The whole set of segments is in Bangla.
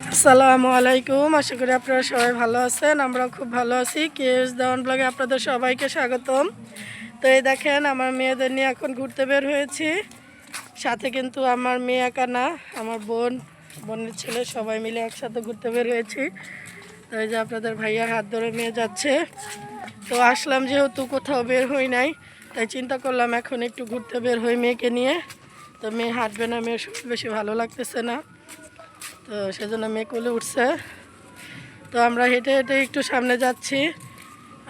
আসসালামু আলাইকুম। আশা করি আপনারা সবাই ভালো আছেন আমরা খুব ভালো আছি। কেএস দেওয়ান ব্লগে আপনাদের সবাইকে স্বাগতম। তো এই দেখেন, আমার মেয়েদের নিয়ে এখন ঘুরতে বের হয়েছি। সাথে কিন্তু আমার মেয়ে একা না, আমার বোন, বোনের ছেলে, সবাই মিলে একসাথে ঘুরতে বের হয়েছি। তো এই যে আপনাদের ভাইয়ার হাত ধরে মেয়ে যাচ্ছে। তো আসলাম যেহেতু কোথাও বের হই নাই, তাই চিন্তা করলাম এখন একটু ঘুরতে বের হই মেয়েকে নিয়ে। তো মেয়ে হাঁটবে না শরীর বেশি ভালো লাগতেছে না। তো সেজন্য মেয়ে কোলে উঠছে। তো আমরা হেঁটে হেঁটে একটু সামনে যাচ্ছি।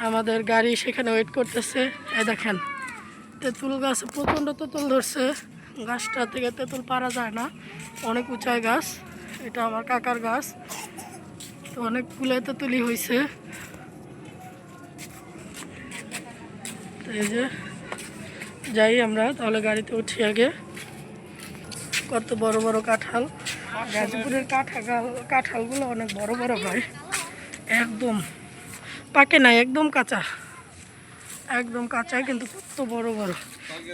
আমাদের গাড়ি সেখানে ওয়েট করতেছে। এ দেখেন, তেঁতুল গাছ প্রচণ্ড তেঁতুল ধরছে। গাছটা থেকে তেঁতুল পারা যায় না। অনেক উঁচায় গাছ। এটা আমার কাকার গাছ। তো অনেক কুলে তেঁতুলি হয়েছে এই যে, যাই আমরা, তাহলে গাড়িতে উঠি আগে। কত বড় বড় কাঁঠাল। গাজীপুরের কাঁঠাল, কাঁঠালগুলো অনেক বড় বড় হয়। একদম পাকে না একদম কাঁচা। একদম কাঁচা, কিন্তু কত বড় বড়।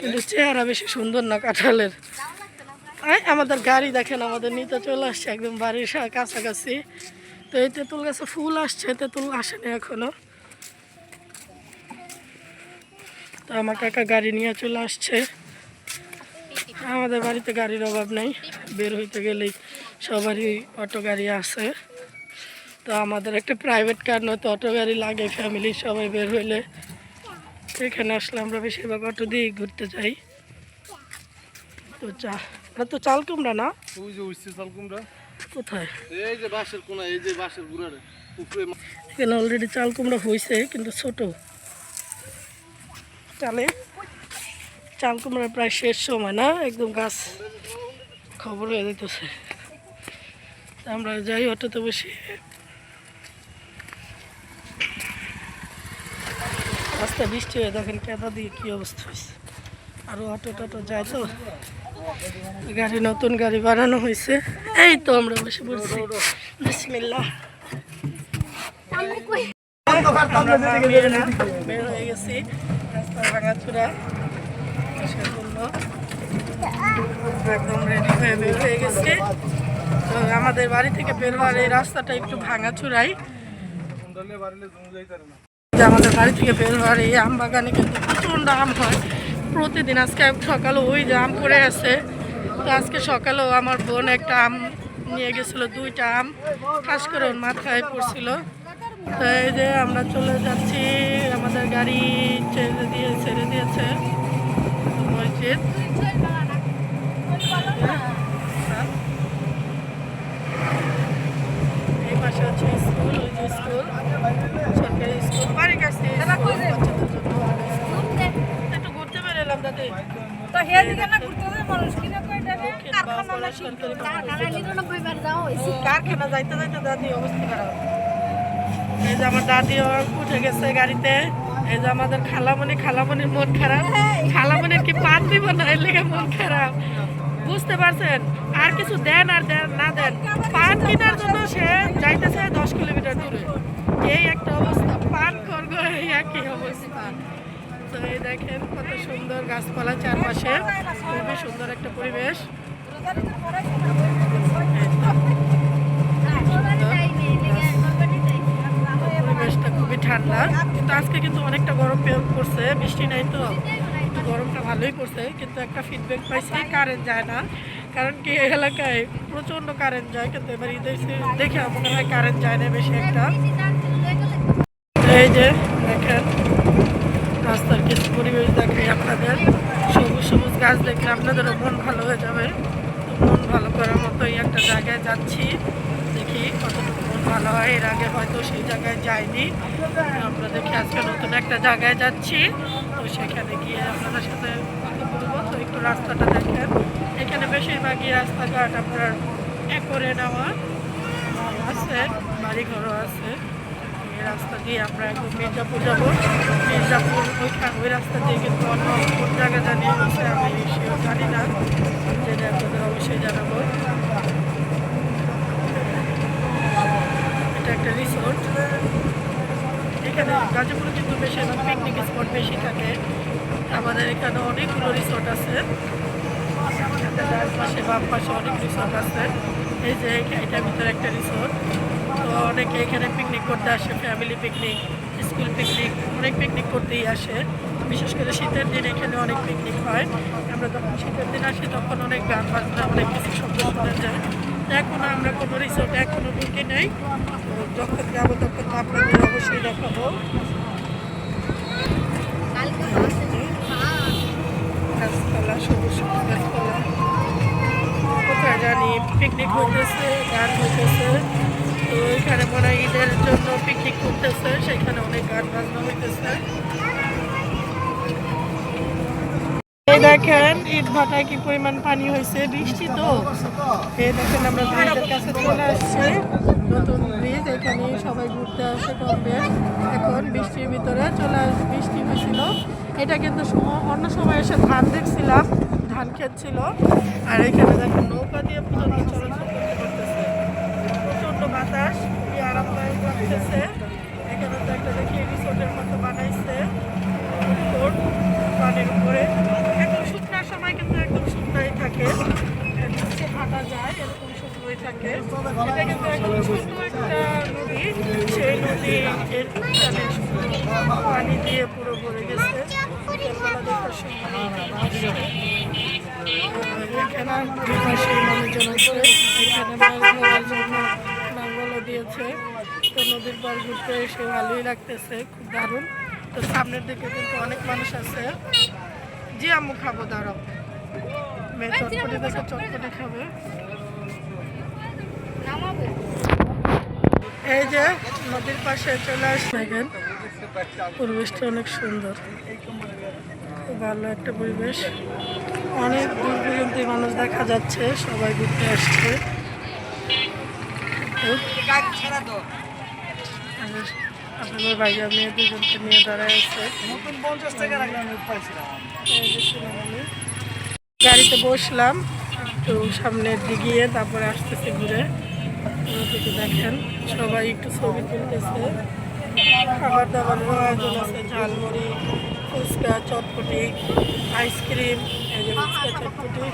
কিন্তু চেহারা বেশি সুন্দর না কাঁঠালের। আমাদের গাড়ি দেখেন, আমাদের নিতে চলে আসছে একদম বাড়ির কাছাকাছি। তো এই তেঁতুল গাছে ফুল আসছে, তেঁতুল আসেনি এখনও। তো আমার কাকা গাড়ি নিয়ে চলে আসছে। আমাদের বাড়িতে গাড়ির অভাব নেই। বের হইতে গেলেই সবারই অটো গাড়ি আছে। তো আমাদের একটা প্রাইভেট কার নয়তো অটো গাড়ি লাগে ফ্যামিলি সবাই বের হইলে। এখানে আসলে আমরা বেশিরভাগ অটো দিয়ে ঘুরতে যাই। তো চা আমরা তো চাল কুমড়া না চাল কুমড়া কোথায়? এই যে বাঁশের কোনা এই যে বাঁশের গুড়ারে উপরে এখানে অলরেডি চাল কুমড়া হয়েছে কিন্তু ছোট। চালে? চাল কুমড়া প্রায় শেষ সময় না? একদম গাছ খবর হয়ে যেতেছে আমরা যাই অটোতে বসে। রাস্তা বৃষ্টি হয়ে দেখেন কেদা দিয়ে কী অবস্থা হয়েছে আরও অটো টটো যায় তো। গাড়ি নতুন গাড়ি বানানো হয়েছে এই তো আমরা বসে পড়ছি। বিসমিল্লা বের হয়ে গেছি। রাস্তা ভাঙাচুরা। হয়ে গেছি। তো আমাদের বাড়ি থেকে বের হওয়ার এই রাস্তাটা একটু না যে আমাদের বাড়ি থেকে বের এই আম বাগানে কিন্তু প্রচণ্ড আম হয়। প্রতিদিন আজকে সকালে ওই যে আম পড়ে আছে। তো আজকে সকালেও আমার বোন একটা আম নিয়ে গেছিল, দুইটা আম। ঠাস করে ওর মাথায় পড়ছিল। তো এই যে আমরা চলে যাচ্ছি, আমাদের গাড়ি ছেড়ে দিয়ে, ছেড়ে দিয়েছে। মসজিদ এই পাশে হচ্ছে স্কুল ওই যে স্কুল সরকারি স্কুল বাড়ির কাছে স্কুল, বাচ্চাদের জন্য ভালো স্কুল। একটু ঘুরতে বেরোলাম দাদি। তো না ঘুরতে হবে মানুষ কিনা কয়টা কারখানা যাইতে যাইতে দাদি অবস্থা খারাপ। এই যে আমার দাদিও উঠে গেছে গাড়িতে। এই যে আমাদের খালামণি, খালামণির মন খারাপ। খালামণির কি পান দিব না? এর লেগে মন খারাপ। বুঝতে পারছেন? আর কিছু দেন আর দেন, না দেন। পান কেনার জন্য সে যাইতেছে দশ কিলোমিটার দূরে। এই একটা অবস্থা। পান করব এই একই অবস্থা। তো এই দেখেন কত সুন্দর গাছপালা চারপাশে। খুবই সুন্দর একটা পরিবেশ পরিবেশটা খুবই ঠান্ডা কিন্তু আজকে কিন্তু অনেকটা গরম পে- পড়ছে বৃষ্টি নাই তো একটু গরমটা ভালোই পড়ছে কিন্তু একটা ফিডব্যাক পাইছি কারেন্ট যায় না। কারণ কি এলাকায় প্রচণ্ড কারেন্ট যায়, কিন্তু এবার ঈদের দেখে মনে হয় কারেন্ট যায় না বেশি একটা। এই যে, দেখেন, রাস্তার কিছু পরিবেশ দেখে আপনাদের। সবুজ সবুজ গাছ দেখলে আপনাদেরও মন ভালো হয়ে যাবে। মন ভালো করার মতোই একটা জায়গায় যাচ্ছি। দেখি কতটুকু মন ভালো হয়। এর আগে হয়তো সেই জায়গায় যাইনি। আমরা দেখি আজকে নতুন একটা জায়গায় যাচ্ছি। তো সেখানে গিয়ে আপনাদের সাথে কথা বলব। তো একটু রাস্তাটা দেখেন। এখানে বেশিরভাগই রাস্তাঘাট আপনার একরে নেওয়া আছে, বাড়িঘরও আছে। এই রাস্তা দিয়ে আমরা এখন মির্জাপুর যাব। মির্জাপুর ওই রাস্তা দিয়ে কিন্তু অন্য জায়গা জানিয়ে আমি সেও জানি না। যেটা আপনাদের অবশ্যই জানাব। এটা একটা রিসোর্ট এখানে গাজীপুরে কিন্তু বেশিরভাগ পিকনিক স্পট বেশি থাকে। আমাদের এখানে অনেকগুলো রিসোর্ট আছে। পাশে বাম পাশে অনেক রিসোর্ট আছে। এই যে এটার ভিতরে একটা রিসোর্ট তো অনেকে এখানে পিকনিক করতে আসে ফ্যামিলি পিকনিক স্কুল পিকনিক অনেক পিকনিক করতেই আসে। বিশেষ করে শীতের দিন এখানে অনেক পিকনিক হয়। আমরা যখন শীতের দিন আসি, তখন অনেক গান বাজনা, অনেক কিছু শব্দ শোনা যায়। এখনও আমরা কোনো রিসোর্টে এখনও ঢুকি নেই। যখন যাব তখন তো আপনাদের অবশ্যই দেখাবো। গাছপালা সবুজ সবুজ গাছপালা। কোথায় জানি পিকনিক হইতেছে গান হইতেছে। তো এখানে মনে হয় ঈদের জন্য পিকনিক করতেছে সেখানে অনেক গান বাজনা হইতেছে। দেখেন ইট ভাটায় কি পরিমাণ পানি হয়েছে, বৃষ্টি তো। এই দেখেন আমরা ব্রিজের কাছে চলে আসছি। নতুন ব্রিজ এখানে সবাই ঘুরতে আসে কম বেশ এখন বৃষ্টির ভিতরে চলে আস, বৃষ্টি হয়েছিল। এটা কিন্তু অন্য সময় এসে ধান দেখছিলাম, ধান ক্ষেত ছিল। আর এখানে দেখেন নৌকা দিয়ে পর্যন্ত চলাচল করতে পারতেছে প্রচণ্ড বাতাস, খুবই আরামদায়ক লাগতেছে। এখানে তো একটা দেখি রিসোর্টের মতো বানাইছে। পানির উপরে একদম শুকনার সময় কিন্তু একদম শুকনাই থাকে নিচে হাঁটা যায় এরকম শুকনোই থাকে এটা কিন্তু একদম ছোট একটা নদী। সেই নদী পানি দিয়ে পুরো ভরে গেছে। এখানে দুপাশে মানুষজন আছে এখানে নাঙ্গলও দিয়েছে তো নদীর পার ঘুরতে এসে ভালোই লাগতেছে খুব দারুণ তো সামনের দিকে কিন্তু অনেক মানুষ আছে জি আম্মু খাব, দাঁড়াও। মেয়ে চটপটি দেখে, চটপটি খাবে। এই যে নদীর পাশে চলে আসছে দেখেন পরিবেশটা অনেক সুন্দর। ভালো একটা পরিবেশ। অনেক দূর পর্যন্ত মানুষ দেখা যাচ্ছে, সবাই ঘুরতে আসছে। আপনাদের ভাইয়া মেয়ে দুজনকে নিয়ে দাঁড়ায় আছে। গাড়িতে বসলাম, একটু সামনের দিকে তারপরে আসতেছে ঘুরে। ওদিকে দেখেন, সবাই একটু ছবি তুলতেছে। খাবার দাবারের আয়োজন আছে, ঝালমুড়ি, ফুচকা, চটপটি, আইসক্রিম, এই যে ফুচকা, চটপটি।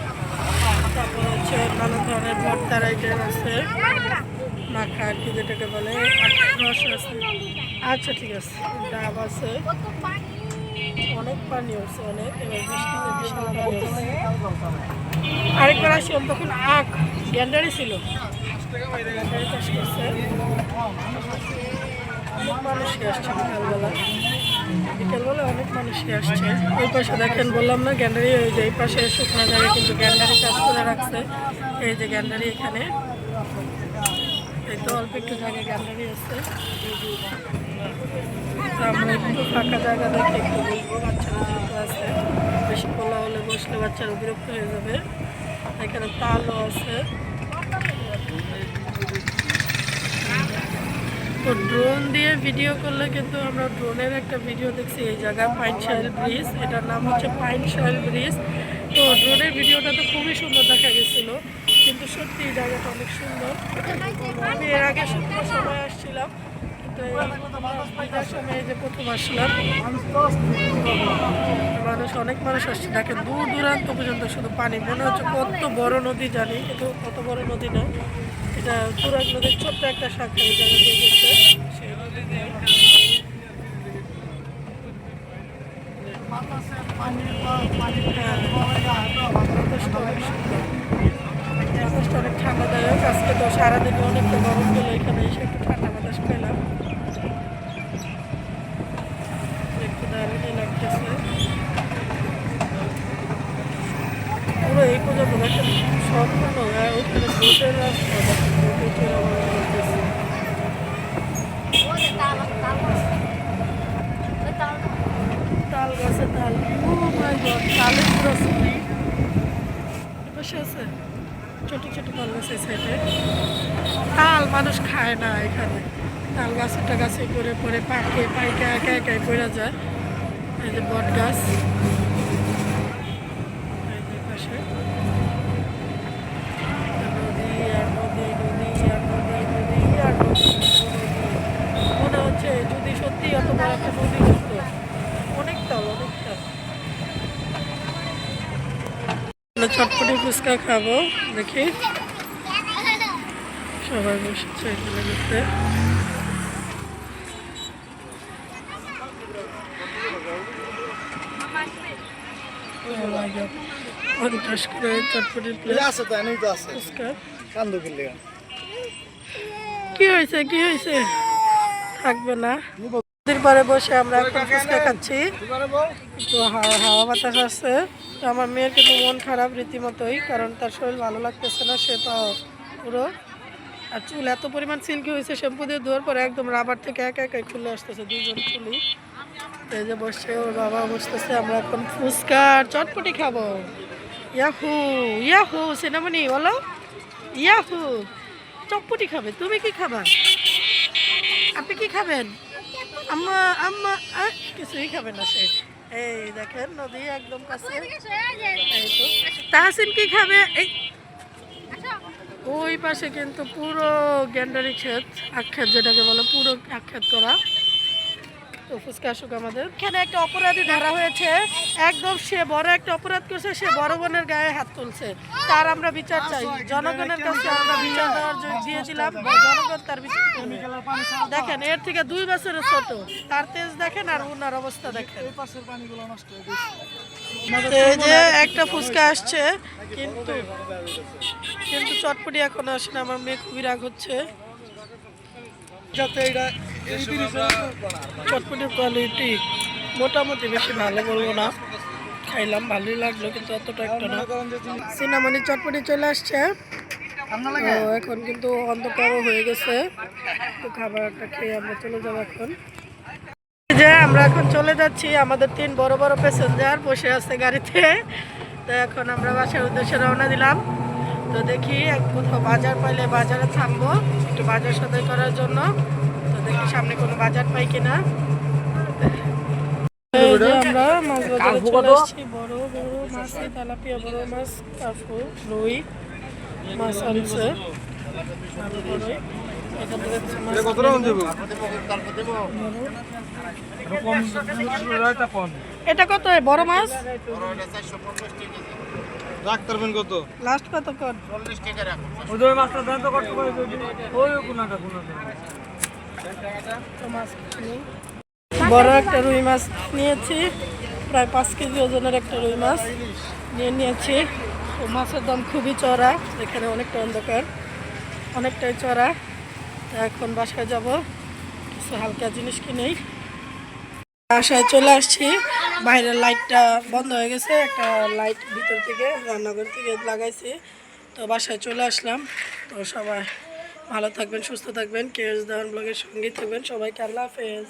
তারপর হচ্ছে নানা ধরনের ভর্তার আইটেম আছে। মাখা আর কি যেটাকে বলে রস আছে। আচ্ছা ঠিক আছে, ডাব আছে। অনেক পানি হচ্ছে অনেক, এবার বৃষ্টিতে বিশাল আরেকবার আসলাম তখন আখ, গ্যান্ডারি ছিল। মানুষই আসছে বিকালবেলা অনেক মানুষই আসছে। ওই পাশে দেখেন, বললাম না, গ্যান্ডারি ওই যে এই পাশে শুকনো জায়গায় কিন্তু গ্যান্ডারি চাষ করে রাখছে। এই যে গ্যান্ডারি এখানে। এই জায়গায় গ্যান্ডারি আছে। আমরা একটু ফাঁকা জায়গা দেখে একটু বাচ্চারা আছে। বেশি খোলা হলে বসলে বাচ্চারা বিরক্ত হয়ে যাবে। এখানে তালও আছে। তো ড্রোন দিয়ে ভিডিও করলে কিন্তু আমরা ড্রোনের একটা ভিডিও দেখছি এই জায়গায় পাইন শাইল ব্রিজ এটার নাম হচ্ছে পাইন শাইল ব্রিজ তো ড্রোনের ভিডিওটা তো খুবই সুন্দর দেখা গেছিল, কিন্তু সত্যি এই জায়গাটা অনেক সুন্দর। আমি এর আগে সময় আসছিলাম। কিন্তু এই যে প্রথম আসলাম মানুষ অনেক মানুষ আসছে। দেখেন দূর দূরান্ত পর্যন্ত শুধু পানি। মনে হচ্ছে কত বড় নদী জানি কিন্তু কত বড় নদী না। এটা তুরাগ নদীর ছোট্ট একটা শাখা জায়গা হ্যাঁ, অনেক ঠান্ডাদায়ক। আজকে তো সারাদিনে অনেকটা গরম গেল এখানে এসে। একটু ঠান্ডা বাতাস পেলাম একটু দারুণই লাগতেছে পুরো এই পর্যন্ত দেখেন সম্পূর্ণ হ্যাঁ, ওইখানে বোটের রাস্তা দেখেন বোটে চড়ে আবার চলতেছে। ওরে তাল গাছে। তাল ও মাই গড তালের পুরো ছবি পাশে আছে ছোট ছোট তাল গাছ এই সাইডে তাল মানুষ খায় না এখানে। তাল গাছটা গাছে করে পরে পাকে পাইকে একা একাই পড়ে যায়। এই যে বট গাছ এই যে পাশে নদী আর নদী নদী আর নদী নদী আর নদী মনে হচ্ছে যদি সত্যি এত বড় একটা নদী অনেক তাল অনেক তাল। চটপটি ফুচকা খাব দেখি। সবাই বসেছে এখানে Oh. পঞ্চাশ করে কি হয়েছে কি হয়েছে? থাকবে না। পারে বসে আমরা এখন ফুচকা খাচ্ছি। একটু হাওয়া বাতাস আসছে। তো আমার মেয়ের কিন্তু মন খারাপ রীতিমতোই, কারণ তার শরীর ভালো লাগতেছে না, সে তো পুরো। আর চুল এত পরিমাণ সিল্কি হয়েছে, শ্যাম্পু দিয়ে ধোয়ার পরে একদম রাবার থেকে একা একাই খুলে আসতেছে দুজন চুলি। তো এই যে বসে ওর বাবা বসতেছে, আমরা এখন ফুচকা আর চটপটি খাব। ইয়াহু ইয়াহু সিনেমানি বলো। ইয়াহু, চটপটি খাবে, তুমি কি খাবা? আপনি কি খাবেন? আম্মা আম্মা কিছুই খাবে না সে। এই দেখেন নদী একদম কাছে। তো। তাহসিন কি খাবে? এই ওই পাশে কিন্তু পুরো গ্যান্ডারি ক্ষেত আক্ষেত যেটাকে বলে পুরো আক্ষেত করা। তো ফুচকা আসুক আমাদের। এখানে একটা অপরাধী ধরা হয়েছে। একদম সে বড় একটা অপরাধ করছে সে বড় বোনের গায়ে হাত তুলছে। তার আমরা বিচার চাই। জনগণের কাছে আমরা বিচার দেওয়ার দিয়েছিলাম জনগণ তার বিচার দেখেন এর থেকে দুই বছরের ছোট। তার তেজ দেখেন আর ওনার অবস্থা দেখেন। এই যে একটা ফুচকা আসছে কিন্তু কিন্তু চটপটি এখন আসে না আমার মেয়ে খুবই রাগ হচ্ছে। যাতে এটা চটপটির কোয়ালিটি মোটামুটি বেশি ভালো বলব না। খাইলাম ভালোই লাগল কিন্তু অতটা একটা না। সিনামণি চটপটি চলে আসছে। এখন কিন্তু অন্ধকারও হয়ে গেছে। তো খাবারটা খেয়ে আমরা চলে যাব এখন। যে আমরা এখন চলে যাচ্ছি আমাদের তিন বড় বড় প্যাসেঞ্জার বসে আছে গাড়িতে। তো এখন আমরা বাসার উদ্দেশ্যে রওনা দিলাম। তো দেখি এক কোথাও বাজার পাইলে বাজারে থামবো একটু বাজার সদাই করার জন্য। দেখি সামনে কোনো বাজার পাই কিনা। আমরা মাছ বাজারে চলে এসেছি বড় বড় মাছ তেলাপিয়া বড় মাছ রুই মাছ আনছে। কত এটা কত বড় মাছ? ডাক্তার বেন কত? লাস্ট কত কর তো মাছ কিছু নেই। বড় একটা রুই মাছ নিয়েছি, প্রায় পাঁচ কেজি ওজনের একটা রুই মাছ নিয়ে নিয়েছি। তো মাছের দাম খুবই চড়া, এখানে অনেকটা অন্ধকার, অনেকটাই চড়া। তো এখন বাসায় যাব, কিছু হালকা জিনিস কিনেই বাসায় চলে আসছি, বাইরের লাইটটা বন্ধ হয়ে গেছে, একটা লাইট ভিতর থেকে, রান্নাঘর থেকে লাগাইছি। তো বাসায় চলে আসলাম, তো সবাই ভালো থাকবেন সুস্থ থাকবেন কেয়ার্স দেওয়ান ব্লগের সঙ্গেই থাকবেন। সবাইকে আল্লাহ হাফেজ।